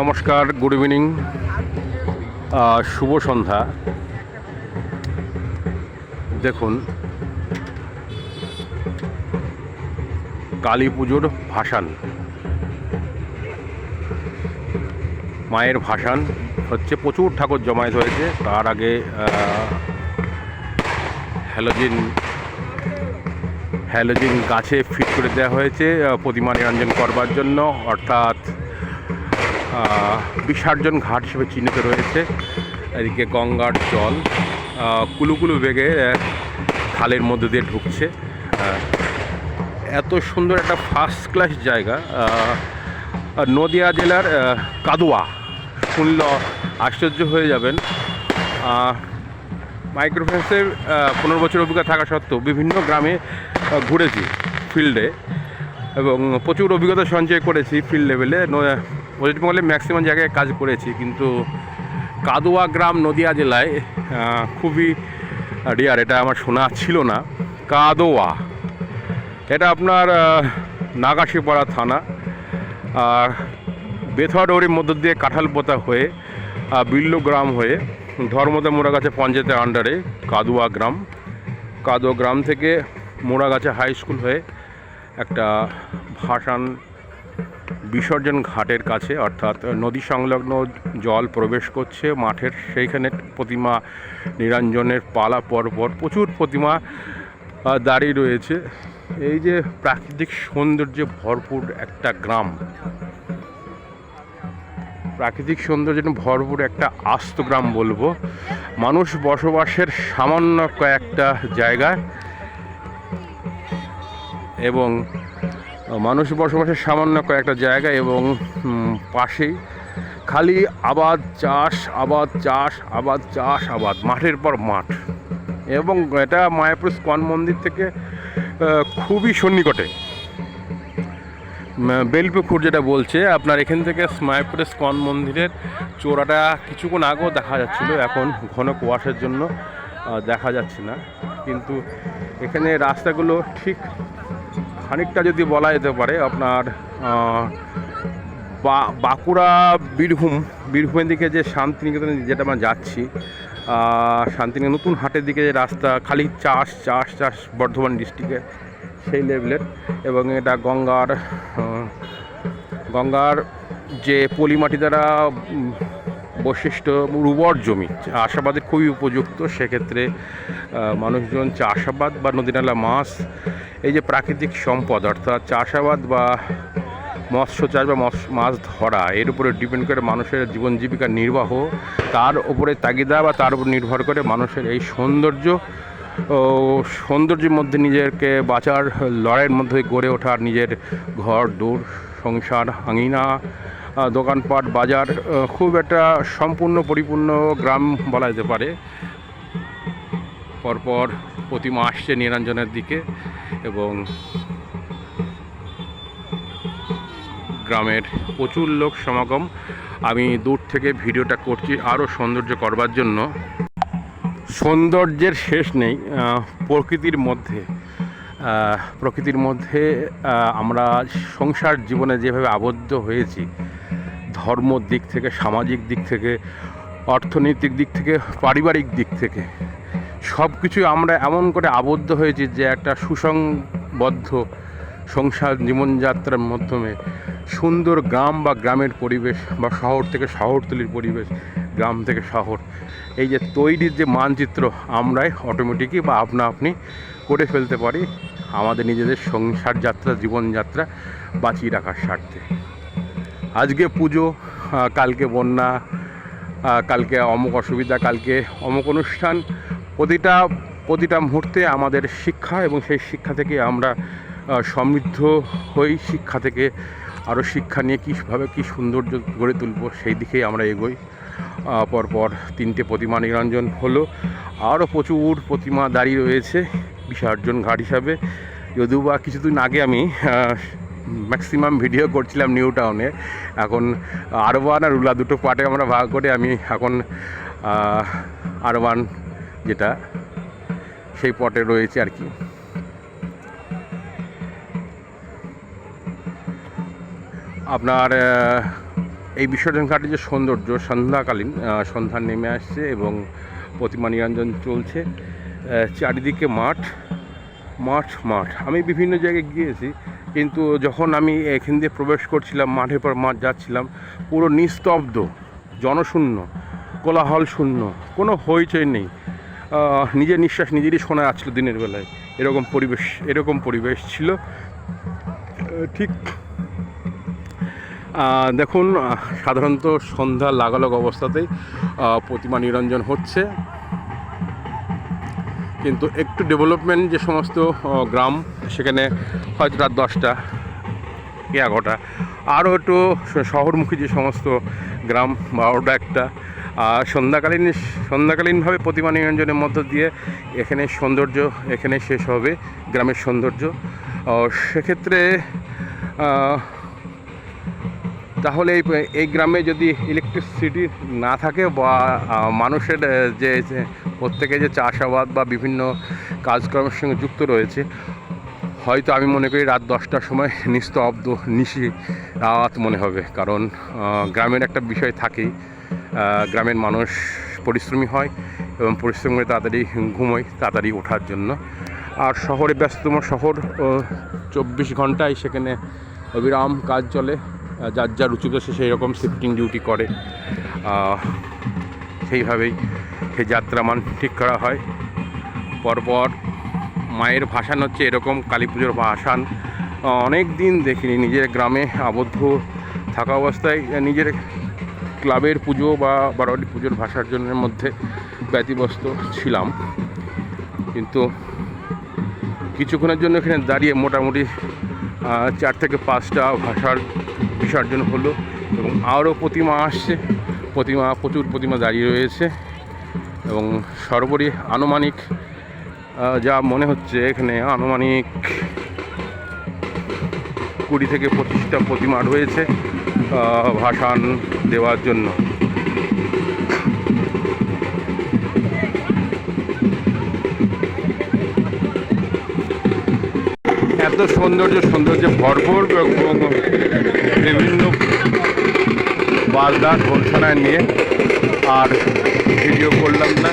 নমস্কার good evening শুভ সন্ধ্যা। দেখুন, কালী পুজোর ভাসান। মায়ের ভাসান হচ্ছে প্রচুর ঠাকুর জমায়েত হয়েছে। তার আগে হ্যালোজিন হ্যালোজিন গাছে ফিট করে দেওয়া হয়েছে প্রতিমা নিরঞ্জন করবার জন্য। অর্থাৎ বিসর্জন ঘাট হিসেবে চিহ্নিত রয়েছে। এদিকে গঙ্গার জল কুলুকুলু বেগে খালের মধ্যে দিয়ে ঢুকছে। এত সুন্দর একটা ফার্স্ট ক্লাস জায়গা। নদিয়া জেলার কাদুয়া। শুনল আশ্চর্য হয়ে যাবেন। মাইক্রোফেন্সের পনেরো বছর অভিজ্ঞতা থাকা সত্ত্বেও বিভিন্ন গ্রামে ঘুরেছি ফিল্ডে এবং প্রচুর অভিজ্ঞতা সঞ্চয় করেছি ফিল্ড লেভেলে ওয়েস্ট বেঙ্গলে ম্যাক্সিমাম জায়গায় কাজ করেছি, কিন্তু কাদুয়া গ্রাম নদিয়া জেলায় খুবই রিয়ার এটা আমার শোনা ছিল না। কাদোয়া, এটা আপনার নাগাশিপাড়া থানা, আর বেথুয়াডৌরির মধ্য দিয়ে কাঁঠালপোতা হয়ে বিল্লু গ্রাম হয়ে, ধর্মদা মোড়াগাছা পঞ্চায়েতের আন্ডারে কাদুয়া গ্রাম। কাদুয়া গ্রাম থেকে মোড়াগাছা হাই স্কুল হয়ে একটা ভাসান বিসর্জন ঘাটের কাছে, অর্থাৎ নদী সংলগ্ন জল প্রবেশ করছে, মাঠের সেইখানে প্রতিমা নিরঞ্জনের পালা পরপর প্রচুর প্রতিমা দাঁড়িয়ে রয়েছে। এই যে প্রাকৃতিক সৌন্দর্যে ভরপুর একটা গ্রাম। প্রাকৃতিক সৌন্দর্যে ভরপুর একটা আস্ত গ্রাম বলব। মানুষ বসবাসের সামান্য কয়েকটা জায়গায় এবং মানুষ বসবাসের সামান্য কয়েকটা জায়গা এবং পাশেই খালি আবাদ চাষ আবাদ চাষ আবাদ চাষ, আবাদ, মাঠের পর মাঠ। এবং এটা মায়াপুর স্কন মন্দির থেকে খুবই সন্নিকটে। বেলপুকুর যেটা বলছে, আপনার এখান থেকে মায়াপুরের স্কন মন্দিরের চোরাটা কিছুক্ষণ আগেও দেখা যাচ্ছিল, এখন ঘন কুয়াশার জন্য দেখা যাচ্ছে না। কিন্তু এখানে রাস্তাগুলো ঠিক খানিকটা যদি বলা যেতে পারে, আপনার বাঁকুড়া, বীরভূম, বীরভূমের দিকে যে শান্তিনিকেতনে যেটা আমরা যাচ্ছি শান্তিনিকেতন নতুন হাটের দিকে যে রাস্তা, খালি চাষ চাষ চাষ বর্ধমান ডিস্ট্রিক্টে সেই লেভেলের এবং এটা গঙ্গার গঙ্গার যে পলিমাটি দ্বারা বৈশিষ্ট্য, উর্বর জমি চাষাবাদের খুবই উপযুক্ত, সেক্ষেত্রে মানুষজন চাষাবাদ বা নদীনালা মাছ এই যে প্রাকৃতিক সম্পদ, অর্থাৎ চাষাবাদ বা মৎস্য চাষ বা মাছ ধরা, এর উপরে ডিপেন্ড করে মানুষের জীবন জীবিকা নির্বাহ, তার উপরে তাগিদা বা তার উপর নির্ভর করে মানুষের এই সৌন্দর্য ও সৌন্দর্যের মধ্যে নিজেকে বাঁচার লড়াইয়ের মধ্যে গড়ে ওঠার নিজের ঘর, দূর, সংসার, আঙিনা দোকানপাট, বাজার খুব একটা সম্পূর্ণ, পরিপূর্ণ গ্রাম বলা যেতে পারে। পরপর প্রতিমা আসছে নিরঞ্জনের দিকে এবং গ্রামের প্রচুর লোক সমাগম। আমি দূর থেকে ভিডিওটা করছি আরও সৌন্দর্য করবার জন্য। সৌন্দর্যের শেষ নেই প্রকৃতির মধ্যে। প্রকৃতির মধ্যে আমরা সংসার জীবনে যেভাবে আবদ্ধ হয়েছি, ধর্ম দিক থেকে, সামাজিক দিক থেকে, অর্থনৈতিক দিক থেকে, পারিবারিক দিক থেকে সব কিছু আমরা এমন করে আবদ্ধ হয়েছি যে একটা সুসংবদ্ধ সংসার জীবনযাত্রার মাধ্যমে সুন্দর গ্রাম বা গ্রামের পরিবেশ বা শহর থেকে শহরতলির পরিবেশ, গ্রাম থেকে শহর। এই যে তৈরির যে মানচিত্র আমরাই অটোমেটিকই বা আপনা আপনি করে ফেলতে পারি আমাদের নিজেদের সংসার যাত্রা, জীবনযাত্রা বাঁচিয়ে রাখার স্বার্থে। আজকে পুজো কালকে বন্যা কালকে অমুক অসুবিধা, কালকে অমুক অনুষ্ঠান প্রতিটা প্রতিটা মুহূর্তে আমাদের শিক্ষা এবং সেই শিক্ষা থেকে আমরা সমৃদ্ধ হই। শিক্ষা থেকে আরও শিক্ষা নিয়ে কীভাবে কী সৌন্দর্য গড়ে তুলব সেই দিকেই আমরা এগোই। পরপর তিনটে প্রতিমা নিরঞ্জন হলো। আরও প্রচুর প্রতিমা দাঁড়িয়ে রয়েছে বিসর্জন ঘাট হিসাবে। যদিও বা কিছুদিন আগে আমি ম্যাক্সিমাম ভিডিও করছিলাম নিউ টাউনে। এখন আরবান আর রুলা দুটো পার্টে আমরা ভাগ করে আমি এখন আরবান যেটা সেই পটে রয়েছে আর কি। আপনার এই বিসর্জন ঘাটের যে সৌন্দর্য, সন্ধ্যাকালীন সন্ধ্যা নেমে আসছে এবং প্রতিমা নিরঞ্জন চলছে চারিদিকে মাঠ মাঠ মাঠ। আমি বিভিন্ন জায়গায় গিয়েছি, কিন্তু যখন আমি এখান দিয়ে প্রবেশ করছিলাম, মাঠের পর মাঠ যাচ্ছিলাম, পুরো নিস্তব্ধ, জনশূন্য, কোলাহল শূন্য, কোনো হইচই নেই। নিজের নিঃশ্বাস নিজেরই শোনা যাচ্ছিল দিনের বেলায়। এরকম পরিবেশ এরকম পরিবেশ ছিল। ঠিক দেখুন সাধারণত সন্ধ্যা লাগালগ অবস্থাতেই প্রতিমা নিরঞ্জন হচ্ছে। কিন্তু একটু ডেভেলপমেন্ট যে সমস্ত গ্রাম, সেখানে হয়তো রাত দশটা, এগারোটা। আরও একটু শহরমুখী যে সমস্ত গ্রাম বারোটা একটা সন্ধ্যাকালীন সন্ধ্যাকালীনভাবে প্রতিমা নিরঞ্জনের মধ্য দিয়ে এখানে সৌন্দর্য এখানে শেষ হবে গ্রামের সৌন্দর্য। সেক্ষেত্রে তাহলে এই এই গ্রামে যদি ইলেকট্রিসিটি না থাকে বা মানুষের যে প্রত্যেকে যে চাষাবাদ বা বিভিন্ন কাজকর্মের সঙ্গে যুক্ত রয়েছে, হয়তো আমি মনে করি রাত দশটার সময় নিস্তব্ধ, নিশি রাত মনে হবে। কারণ গ্রামের একটা বিষয় থাকেই। গ্রামের মানুষ পরিশ্রমী হয় এবং পরিশ্রম করে তাড়াতাড়ি ঘুমোয় তাড়াতাড়ি ওঠার জন্য। আর শহরে ব্যস্ততম শহর চব্বিশ ঘন্টায় সেখানে অবিরাম কাজ চলে। যার যার উঁচুতে সে সেই রকম শিফটিং ডিউটি করে। সেইভাবেই সেই যাত্রামান ঠিক করা হয়। পরপর মায়ের ভাসান হচ্ছে এরকম কালী পুজোর ভাসান। অনেক দিন দেখিনি, নিজের গ্রামে আবদ্ধ থাকা অবস্থায় নিজের ক্লাবের পুজো বা বারোয়ারি পুজোর ভাষার জন্যের মধ্যে ব্যতিব্যস্ত ছিলাম। কিন্তু কিছুক্ষণের জন্য এখানে দাঁড়িয়ে মোটামুটি চার থেকে পাঁচটা ভাষার বিসর্জন হলো এবং আরও প্রতিমা আসছে। প্রতিমা, প্রচুর প্রতিমা দাঁড়িয়ে রয়েছে এবং সর্বোপরি আনুমানিক যা মনে হচ্ছে এখানে আনুমানিক কুড়ি থেকে পঁচিশটা প্রতিমা রয়েছে ভাসান দেওয়ার জন্য। এত সৌন্দর্য, সৌন্দর্যে ভরপুর, বিভিন্ন বাজনা ঘোষণায় নিয়ে আর ভিডিও করলাম না।